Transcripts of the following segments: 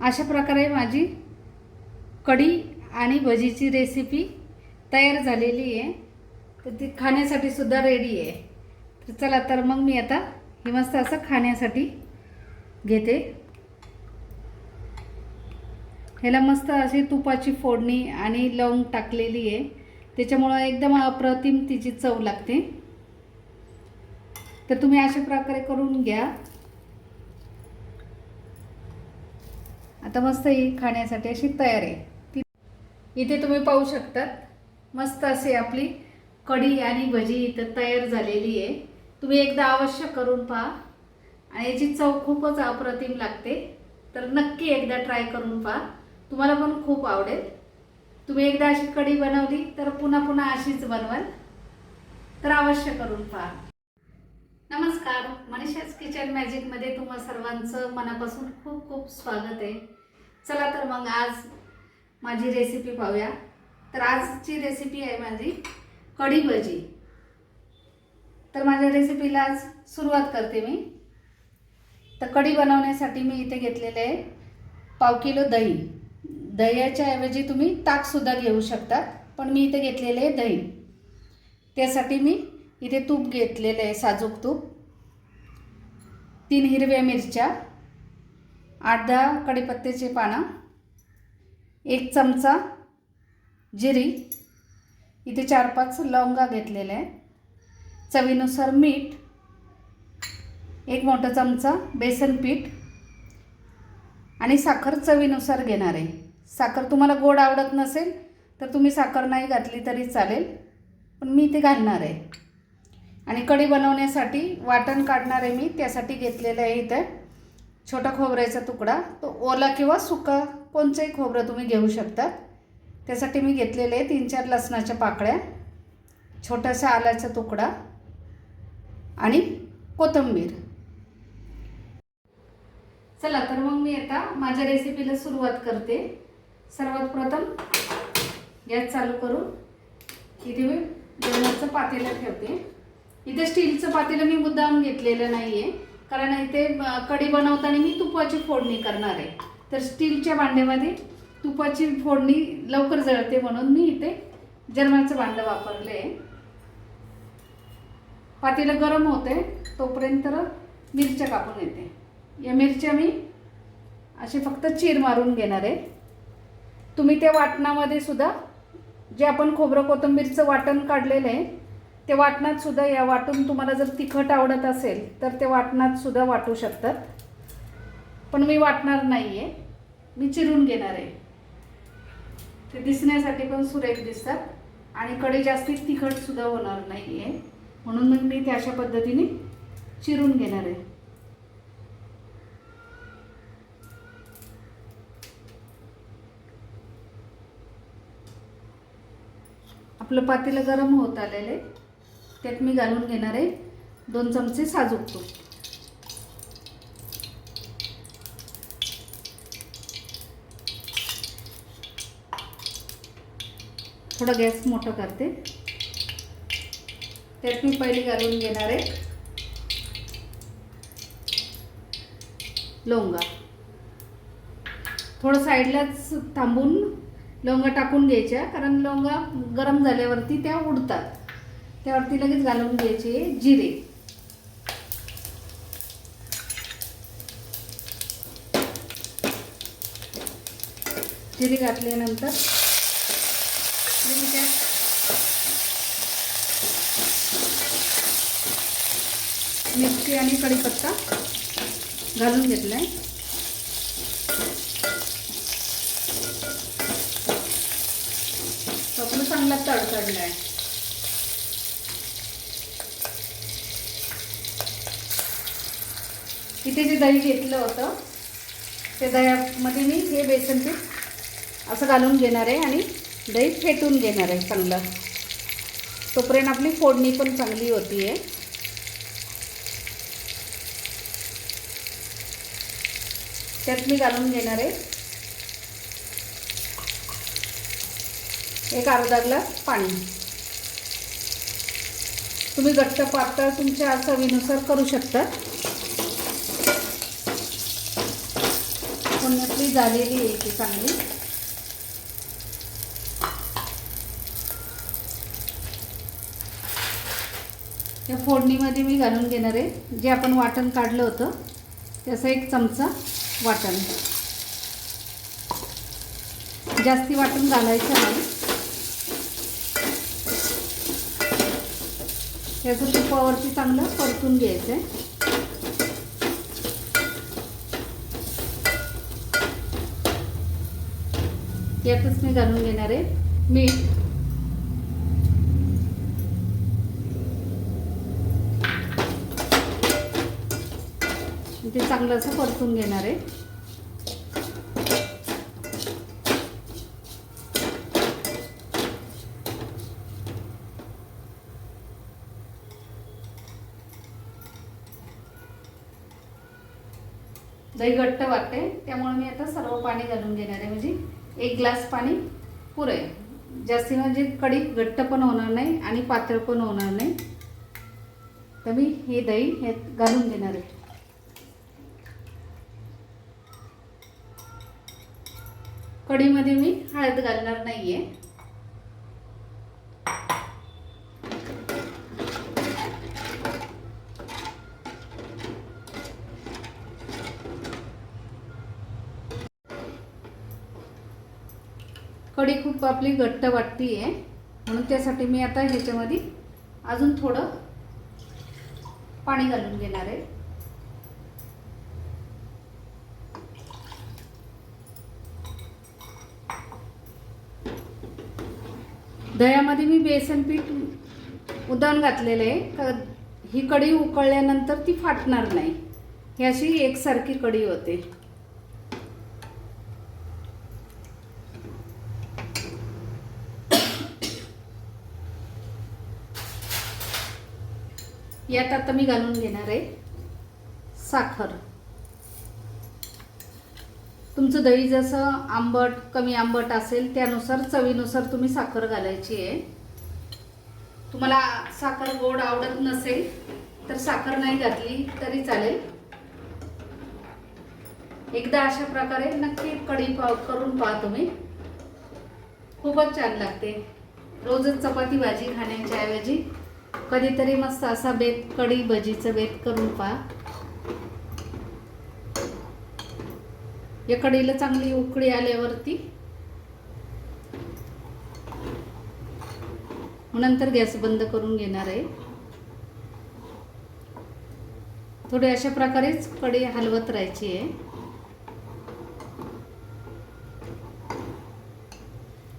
अशा प्रकारे माझी कढी आणि भजीची रेसिपी तयार झालेली आहे. तर ती खाण्यासाठी सुद्धा रेडी आहे. तर चला तर मग मी आता हे मस्त असं खाण्यासाठी घेते. ह्याला मस्त अशी तुपाची फोडणी आणि लवंग टाकलेली आहे. त्याच्यामुळं एकदम अप्रतिम तिची चव लागते. तर तुम्ही अशा प्रकारे करून घ्या. आता मस्त ही खाण्यासाठी अशी तयार आहे. ती इथे तुम्ही पाहू शकतात मस्त अशी आपली कढी आणि भजी इथं तयार झालेली आहे. तुम्ही एकदा अवश्य करून पहा. आणि याची चव खूपच अप्रतिम लागते. तर नक्की एकदा ट्राय करून पहा. तुम्हाला पण खूप आवडेल. तुम्ही एकदा अशी कढी बनवली तर पुन्हा पुन्हा अशीच बनवाल. तर अवश्य करून पहा. नमस्कार. मनीषाच किचन मॅजिकमध्ये तुम्हा सर्वांचं मनापासून खूप खूप स्वागत आहे. चला तर मग आज माझी रेसिपी पाहूया. तर आजची रेसिपी आहे माझी कढी भजी. तर माझ्या रेसिपीला आज सुरुवात करते मी. तर कढी बनवण्यासाठी मी इथे घेतलेले आहे पाव किलो दही. दह्याच्या ऐवजी तुम्ही ताकसुद्धा घेऊ शकतात पण मी इथे घेतलेले आहे दही. त्यासाठी मी इथे तूप घेतलेलं आहे साजूक तूप. तीन हिरव्या मिरच्या. आठ दहा कढीपत्त्याचे पानं एक चमचा जिरी इथे चार पाच लवंगा घेतलेल्या आहे चवीनुसार मीठ एक मोठा चमचा बेसन पीठ आणि साखर चवीनुसार घेणार आहे. साखर तुम्हाला गोड आवडत नसेल तर तुम्ही साखर नाही घातली तरी चालेल पण मी ते घालणार आहे. आणि कढी बनवण्यासाठी वाटण काढणार आहे मी त्यासाठी घेतलेलं आहे इथं. छोटा खोबऱ्याचा तुकडा तो ओला किंवा सुका कोणचंही खोबरं तुम्ही घेऊ शकता त्यासाठी मी घेतलेले आहे तीन चार लसणाच्या पाकळ्या छोटासा आल्याचा तुकडा आणि कोथिंबीर. चला तर मग मी आता माझ्या रेसिपीला सुरुवात करते. सर्वात प्रथम गॅस चालू करून इथे मी जेवणाचं पातेलं ठेवते. इथे स्टीलचं पातेलं मी मुद्दाम घेतलेलं नाही आहे कारण इथे कढी बनवताना मी तुपाची फोडणी करणार आहे. तर स्टीलच्या भांड्यामध्ये तुपाची फोडणी लवकर जळते म्हणून मी इथे जर्मनचं भांडं वापरलं आहे. पातेलं गरम होते तोपर्यंत मिरच्या कापून येते. या मिरच्या मी असे फक्त चीर मारून घेणार आहे. तुम्ही त्या वाटणामध्ये सुद्धा जे आपण खोबरं कोथिंबीरचं वाटण काढलेलं आहे ते वाटणात सुद्धा या वाटून तुम्हाला जर तिखट आवडत असेल तर ते वाटणात सुद्धा वाटू शकतात. पण मी वाटणार नाही आहे मी चिरून घेणार आहे. ते दिसण्यासाठी पण सुरेख दिसतात. आणि कडे जास्ती तिखटसुद्धा होणार नाही आहे म्हणून मग मी ते अशा पद्धतीने चिरून घेणार आहे. आपलं पातेलं गरम होत आलेलं आहे. त्यात मी घालून घेणार आहे दोन चमचे साजूक तूप. थोडं गॅस मोठं करते. त्यात मी पहिले घालून घेणार आहे लोंगा. थोडं साईडलाच थांबून लवंगा टाकून घ्यायच्या कारण लवंगा गरम झाल्यावरती त्या उडतात. त्यावरती लगेच घालून घ्यायचे जिरे. जिरे घातल्यानंतर त्यात मिरची आणि कढीपत्ता घालून घेतला आहे तो चांगला चांगला काढला आहे इथे जे दही घेतलं होतं त्या दह्यामध्ये मी हे बेसन पीठ असं घालून घेणार आहे आणि दही फेटून घेणार आहे चांगलं. तोपर्यंत आपली फोडणी पण चांगली होती आहे त्यात मी घालून घेणार आहे एक अर्धा ग्लास पाणी. तुम्ही घट्ट पातळ तुमच्या चवीनुसार करू शकता. फोडणी झालेली आहे ती चांगली. त्या फोडणीमध्ये मी घालून घेणार आहे. जे आपण वाटण काढलं होतं त्याचा एक चमचा वाटण. जास्ती वाटण घालायचं नाही. त्याचं तुपावरती चांगलं परतून घ्यायचं आहे यातच मी घालून घेणार आहे. मीठ ते चांगलं असं परतून घेणार आहे. दही घट्ट वाटते त्यामुळे मी आता सर्व पाणी घालून घेणार आहे म्हणजे एक ग्लास पाणी पुरे जास्ती म्हणजे कढी घट्ट पण होणार नाही आणि पातळ पण होणार नाही. तर मी हे दही हे घालून देणार आहे. कढीमध्ये मी हळद घालणार नाही आहे कढी खूप आपली घट्ट वाटती आहे म्हणून त्यासाठी मी आता ह्याच्यामध्ये अजून थोडं पाणी घालून घेणार आहे. दह्यामध्ये मी बेसन पीठ उदान घातलेलं आहे. तर ही कढी उकळल्यानंतर ती फाटणार नाही. ही अशी एकसारखी कढी होते. यात आता मी घालून घेणार आहे साखर. तुमचं दही जसं आंबट कमी आंबट असेल त्यानुसार चवीनुसार तुम्ही साखर घालायची आहे. तुम्हाला साखर गोड आवडत नसेल तर साखर नाही घातली तरी चालेल. एकदा अशा प्रकारे नक्की कढी पाव करून पहा तुम्ही. खूपच छान लागते. रोजच चपाती भाजी खाण्याच्या ऐवजी. कधीतरी मस्त असा बेत कढी भजीचं बेत करून पहा. या कढीला चांगली उकळी आल्यावरती नंतर गॅस बंद करून घेणार आहे. थोडी अशा प्रकारेच कढी हलवत राहायची आहे.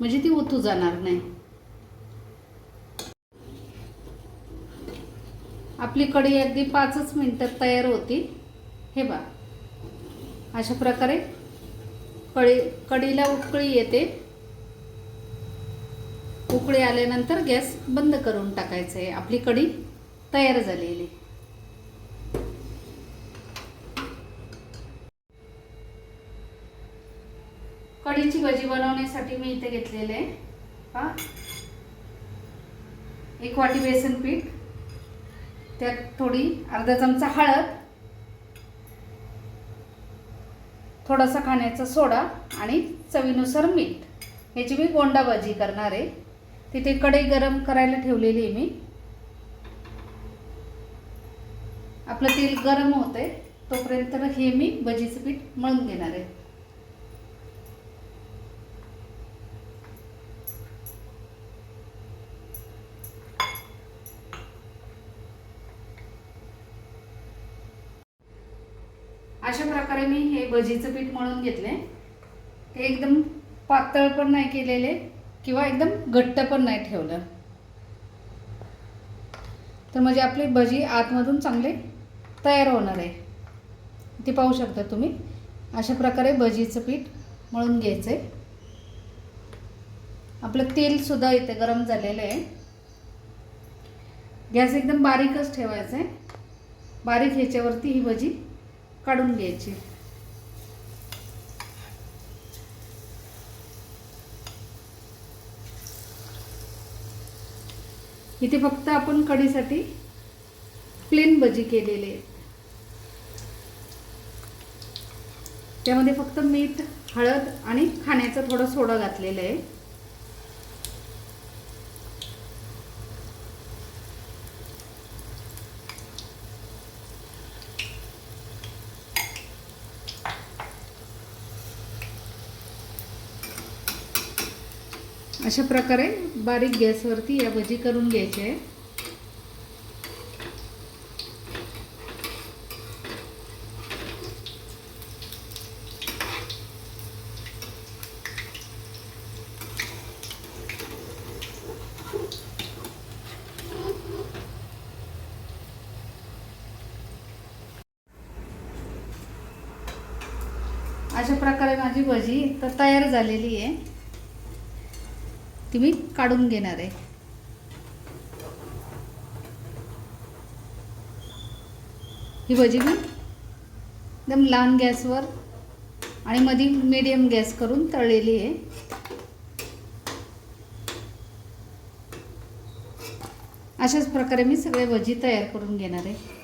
म्हणजे ती ओतू जाणार नाही. आपली कढी अगदी पाचच मिनटात तयार होती हे बा अशा प्रकारे कढी कढीला उकळी येते. उकळी आल्यानंतर गॅस बंद करून टाकायचं आहे. आपली कढी तयार झालेली. कढीची भजी बनवण्यासाठी मी इथे घेतलेले आहे. पहा. एक वाटी बेसन पीठ. त्यात थोडी अर्धा चमचा हळद थोडासा खाण्याचा सोडा आणि चवीनुसार मीठ. ह्याची मी गोंडा भाजी करणार आहे. तिथे कढई गरम करायला ठेवलेली आहे मी. आपलं तेल गरम होत आहे तोपर्यंत हे मी भजीचं पीठ मळून घेणार आहे. अशा प्रकारे मी हे भजीचं पीठ मळून घेतले ते एकदम पातळ पण नाही केलेले किंवा एकदम घट्ट पण नाही ठेवलं. तर म्हणजे आपली भजी आतमधून चांगले तयार होणार आहे. ते पाहू शकता तुम्ही. अशा प्रकारे भजीचं पीठ मळून घ्यायचं आहे आपलं तेलसुद्धा इथे गरम झालेलं आहे. गॅस एकदम बारीकच ठेवायचं आहे बारीक ह्याच्यावरती ही भजी काढून घ्यायची. इथे फक्त आपण कढीसाठी प्लेन भजी केलेली आहे त्यामध्ये फक्त मीठ हळद आणि खाण्याचा थोडा सोडा घातलेला आहे. अशा प्रकारे बारीक गॅसवरती या भजी करून घ्यायची आहे. अशा प्रकारे माझी भजी तर तयार झालेली आहे. ती मी काढून घेणार आहे. ही भजी मी एकदम लहान गॅसवर आणि मधी मीडियम गॅस करून तळलेली आहे. अशाच प्रकारे मी सगळे भजी तयार करून घेणार आहे.